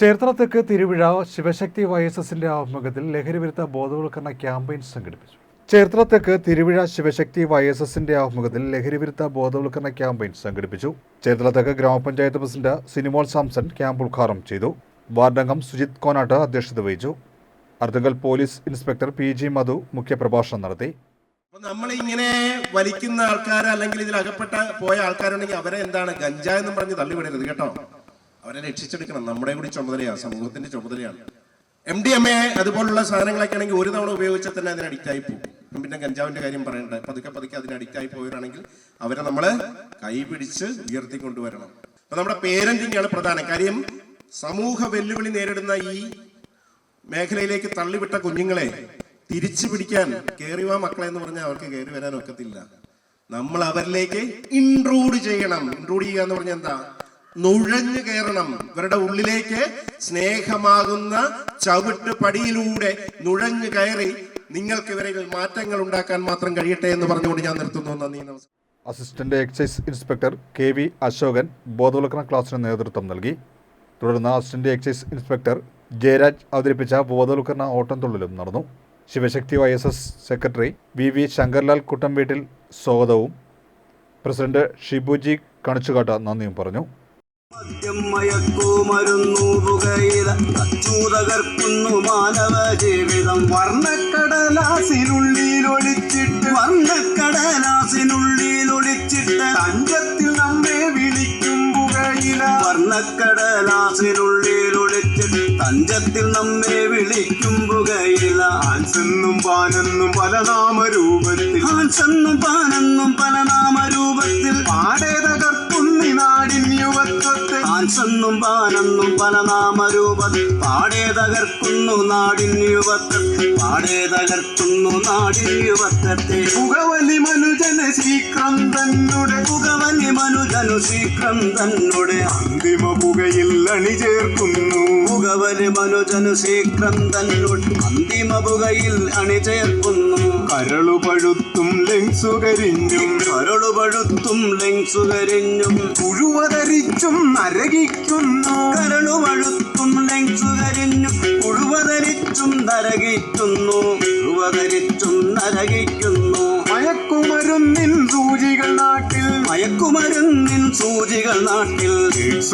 ചേർത്തല തെക്ക് Thiruvizha Shivashakti Y S എസിന്റെ ആഭിമുഖ്യത്തിൽ ലഹരിവിരുദ്ധ ബോധവൽക്കരണ ക്യാമ്പയിൻ സംഘടിപ്പിച്ചു. ചേർത്തലത്തേക്ക് തെക്ക് തിരുവിഴ ശിവശക്തി വൈ എസ് എസിന്റെ ആഭിമുഖ്യത്തിൽ ലഹരിവിരുദ്ധ ബോധവൽക്കരണ ക്യാമ്പയിൻ സംഘടിപ്പിച്ചു. ചേർത്തല തെക്ക് ഗ്രാമപഞ്ചായത്ത് പ്രസിഡന്റ് സിനിമോൾ സാംസൺ ക്യാമ്പ് ഉദ്ഘാടനം ചെയ്തു. വാർഡംഗം സുജിത് കോനാട്ട് അധ്യക്ഷത വഹിച്ചു. Arthunkal police inspector P G Madhu മുഖ്യപ്രഭാഷണം നടത്തി. ഇങ്ങനെ വലിക്കുന്ന ആൾക്കാർ അല്ലെങ്കിൽ ഇതിൽ അകപ്പെട്ട പോയ ആൾക്കാരുണ്ടെങ്കിൽ അവരെ എന്താണ് ഗഞ്ച എന്ന് പറഞ്ഞ് തള്ളിവിടരുത് കേട്ടോ. അവരെ രക്ഷിച്ചെടുക്കണം. നമ്മുടെ കൂടി ചുമതലയാണ് സമൂഹത്തിന്റെ ചുമതലയാണ്. എം ഡി എം എ അതുപോലുള്ള സാധനങ്ങളൊക്കെ ആണെങ്കിൽ ഒരു തവണ ഉപയോഗിച്ചാൽ തന്നെ അതിന് അഡിക്റ്റ് ആയി പോകും. പിന്നെ കഞ്ചാവിന്റെ കാര്യം പറയണ്ട. പതുക്കെ പതുക്കെ അതിന് അഡിക്റ്റ് ആയി പോയവരാണെങ്കിൽ അവരെ നമ്മൾ കൈ പിടിച്ച് ഉയർത്തിക്കൊണ്ടുവരണം. അപ്പൊ നമ്മുടെ പേരന്റിംഗ് ആണ് പ്രധാനം. കാര്യം സമൂഹ വെല്ലുവിളി നേരിടുന്ന ഈ മേഖലയിലേക്ക് തള്ളിവിട്ട കുഞ്ഞുങ്ങളെ തിരിച്ചു പിടിക്കാൻ കേറിവാ മക്കളെ എന്ന് പറഞ്ഞാൽ അവർക്ക് കയറി വരാൻ ഒക്കത്തില്ല. നമ്മൾ അവരിലേക്ക് ഇൻട്രൂഡ് ചെയ്യണം. ഇൻട്രൂഡ് ചെയ്യുക എന്ന് പറഞ്ഞാൽ എന്താ? നുഴഞ്ഞു കയറണം. ഇവരുടെ ഉള്ളിലേക്ക് സ്നേഹമാകുന്ന ചവിട്ട് പടിയിലൂടെ നുഴഞ്ഞു കയറി നിങ്ങൾക്ക് ഇവരിൽ മാറ്റങ്ങൾ ഉണ്ടാക്കാൻ മാത്രം കഴിയട്ടെ എന്ന് പറഞ്ഞുകൊണ്ട് ഞാൻ നിർത്തുന്നു. നന്ദി നമസ്കാരം. Assistant excise inspector K V Ashokan ബോധവൽക്കരണ ക്ലാസ്സിന് നേതൃത്വം നൽകി. തുടർന്ന് അസിസ്റ്റന്റ് എക്സൈസ് ഇൻസ്പെക്ടർ ജയരാജ് അവതരിപ്പിച്ച ബോധവൽക്കരണ ഓട്ടം തുള്ളലും നടന്നു. Sivasakthi Y S S secretary V V Sankarlal കുട്ടംവീട്ടിൽ സ്വാഗതവും. പ്രസിഡന്റ് ഷിബുജി കണിച്ചുകാട്ട നന്ദിയും പറഞ്ഞു. മയക്കുമരുന്നു പുകയില അച്ചു തകർക്കുന്നു മാനവ ജീവിതം വർണക്കടലാസിനുള്ളിലൊളിച്ചിട്ട് വർണക്കടലാസിനുള്ളിലൊളിച്ചിട്ട് തഞ്ചത്തിൽ നമ്മെ വിളിക്കും പുകയില. വർണക്കടലാസിനുള്ളിലൊളിച്ചിട്ട് തഞ്ചത്തിൽ നമ്മെ വിളിക്കും പുകയില. ആൻസെന്നും പാനെന്നും പല നാമരൂപത്തിൽ. ആൻസെന്നും പാനെന്നും പല നാമരൂപത്തിൽ നാമരൂപത്തിൽ പാടെ തകർക്കുന്നു നാടിൻ യുവത്വത്തെ പാടെ തകർക്കുന്നു നാടിൻ യുവത്വത്തെ. പുകവലി മനുജന ശീക്രം തന്നുടെ. പുകവലി മനുജനു ശീക്രം തന്നുടെ. അന്തിമ പുകയിൽ അണി ചേർക്കുന്നു. പുകവലി മനുജനു ശീക്രം തന്നുടെ. അന്തിമ പുകയിൽ അണിചേർക്കുന്നു കരളു പഴുത്തും ലെങ്സുകരിഞ്ഞും കരളു പഴുത്തും ലെങ്സുകരിഞ്ഞും പുഴുവതരിച്ചും നരകിക്കുന്നു. കരളു പഴുത്തും നരകിക്കുന്നു ധ്രുവധരിച്ചും നരകിക്കുന്നു. മയക്കുമരുന്നിൻ സൂചികൾ നാട്ടിൽ. മയക്കുമരുന്നിൻ സൂചികൾ നാട്ടിൽ.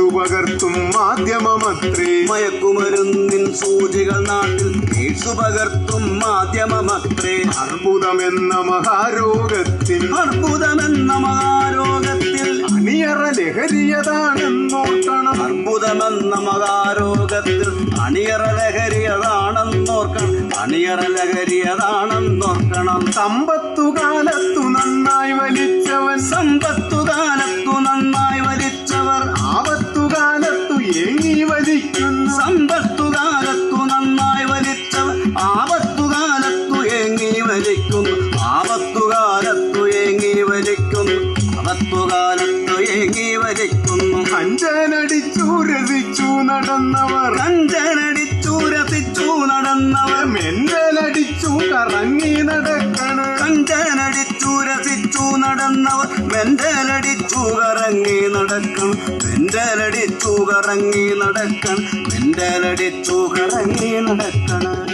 പകർത്തും മാധ്യമമത്രേ മയക്കുമരുന്നിൻ സൂചികൾ നാട്ടിൽ. പകർത്തും മാധ്യമമത്രേ അർബുദമെന്ന മഹാരോഗത്തിൽ. അർബുദമെന്ന മഹാരോഗത്തിൽ. അണിയറ ലഹരിയതാണെന്നോർക്കണം അർബുദമെന്ന മകാരോഗത്തിൽ അണിയറ ലഹരിയതാണെന്നോർക്കണം അണിയറ ലഹരിയതാണെന്നോർക്കണം സമ്പത്തു കാലത്തു നന്നായി വലിച്ചവൻ. സമ്പത്തു കാലത്തു നന്നായി വലിച്ചവർ. ആപത്തു കാലത്തു ഏങ്ങി വലിക്കുന്നു കഞ്ചനടിച്ചു രസിച്ചു നടന്നവർ. അഞ്ചനടിച്ചുരസിച്ചു നടന്നവർ. മെന്തലടിച്ചു കറങ്ങി നടക്കണം. കഞ്ചനടിച്ചുരസിച്ചു നടന്നവർ. മെന്തലടിച്ചു കറങ്ങി നടക്കണം. മെന്തലടിച്ചു കറങ്ങി നടക്കണം. മെന്തലടിച്ചു കറങ്ങി നടക്കണം.